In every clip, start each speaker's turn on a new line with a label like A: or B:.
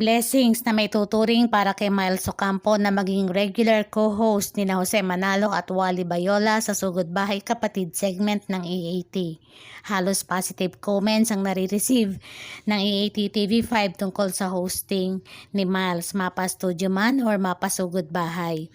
A: Blessings na may tuturing para kay Miles Ocampo na maging regular co-host ni Jose Manalo at Wally Bayola sa Sugod Bahay Kapatid segment ng EAT. Halos positive comments ang nare-receive ng EAT TV5 tungkol sa hosting ni Miles Mapa Studio man or Mapa Sugod Bahay.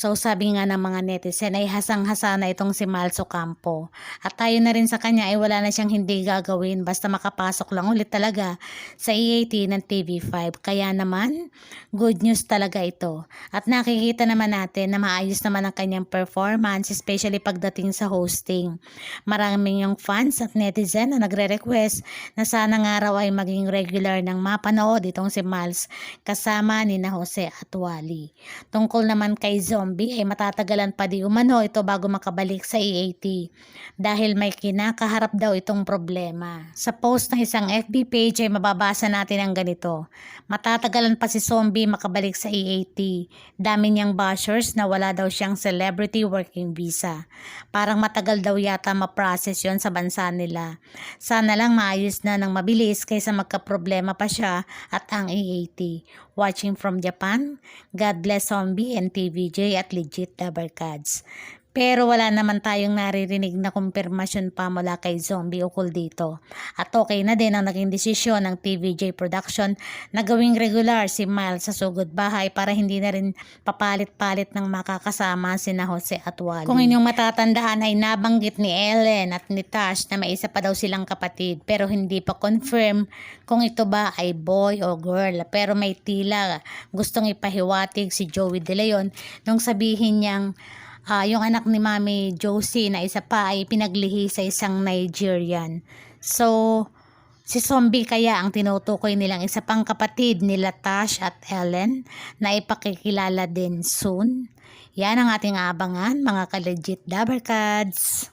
A: So sabi nga ng mga netizen ay hasang-hasa na itong si Miles Ocampo. At tayo na rin sa kanya ay wala na siyang hindi gagawin basta makapasok lang ulit talaga sa EAT ng TV5. Kaya naman, good news talaga ito. At nakikita naman natin na maayos naman ang kanyang performance especially pagdating sa hosting. Maraming yung fans at netizen na nagre-request na sana nga raw ay maging regular ng mapanood itong si Miles kasama ni na Jose at Wally. Tungkol naman kay Zombie ay matatagalan pa di umano ito bago makabalik sa EAT dahil may kinakaharap daw itong problema. Sa post ng isang FB page ay mababasa natin ang ganito. Matatagalan pa si Zombie makabalik sa EAT. Dami niyang bashers na wala daw siyang celebrity working visa. Parang matagal daw yata ma-process yon sa bansa nila. Sana lang maayos na ng mabilis kaysa magka-problema pa siya at ang EAT. Watching from Japan, God bless Zombie and TVJ at legit Dabarkads. Pero wala naman tayong naririnig na kumpirmasyon pa mula kay Zombie ukol dito. At okay na din ang naging desisyon ng TVJ Production na gawing regular si Miles sa sugod bahay para hindi na rin papalit-palit ng makakasama si na Jose at Wally. Kung inyong matatandaan ay nabanggit ni Ellen at ni Tash na may isa pa daw silang kapatid pero hindi pa confirm kung ito ba ay boy o girl. Pero may tila gustong ipahiwatig si Joey De Leon nung sabihin niyang Ah, yung anak ni Mami Josie na isa pa ay pinaglihi sa isang Nigerian. So, si Zombie kaya ang tinutukoy nilang isa pang kapatid nila Tash at Ellen na ipakikilala din soon. Yan ang ating abangan mga ka-legit Dabarkads.